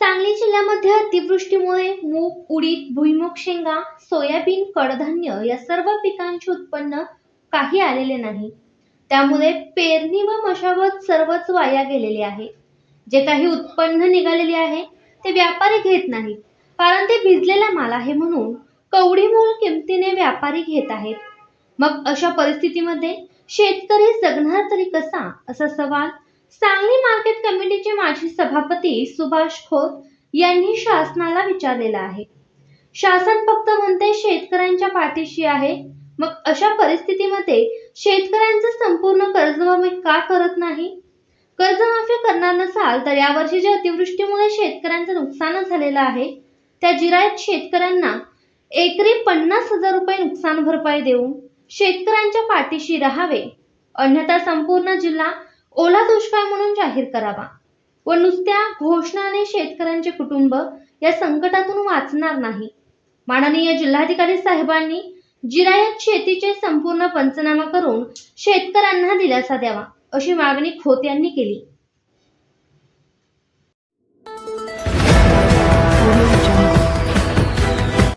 सांगली जिल्ह्यामध्ये अतिवृष्टीमुळे मूग उडीद भुईमुग शेंगा सोयाबीन कडधान्य या सर्व पिकांचे उत्पन्न काही आलेले नाही. त्यामुळे पेरणी व मशागत सर्वच वाया गेलेली आहे. जे काही उत्पन्न निघालेले आहे ते व्यापारी घेत नाहीत. कारण ते भिजलेला माल आहे म्हणून कवडी मोल किमतीने व्यापारी घेत आहेत. मग अशा परिस्थितीमध्ये शेतकरी जगणार तरी कसा? असा सवाल सांगली मार्केट कमिटी माजी सभापती सुभाष खोत यांनी शासनाला विचारलेला आहे. शासन फक्त म्हणते शेतकऱ्यांच्या पाठीशी आहे. मग अशा परिस्थितीमध्ये शेतकऱ्यांचं संपूर्ण कर्जमाफी का करत नाही? कर्जमाफी करणार नसाल तर यावर्षी ज्या अतिवृष्टीमुळे शेतकऱ्यांचं नुकसान झालेलं आहे. त्या जिरायत शेतकऱ्यांना एकरी पन्नास हजार रुपये नुकसान भरपाई देऊन शेतकऱ्यांच्या पाठीशी राहावे. अन्यथा संपूर्ण जिल्हा ओला दुष्काळ म्हणून जाहीर करावा. व नुसत्या घोषणाने शेतकऱ्यांचे कुटुंब या संकटातून वाचणार नाही. माननीय जिल्हाधिकारी साहेबांनी जिरायत शेतीचे संपूर्ण पंचनामा करून शेतकऱ्यांना दिलासा द्यावा अशी मागणी खोत यांनी केली.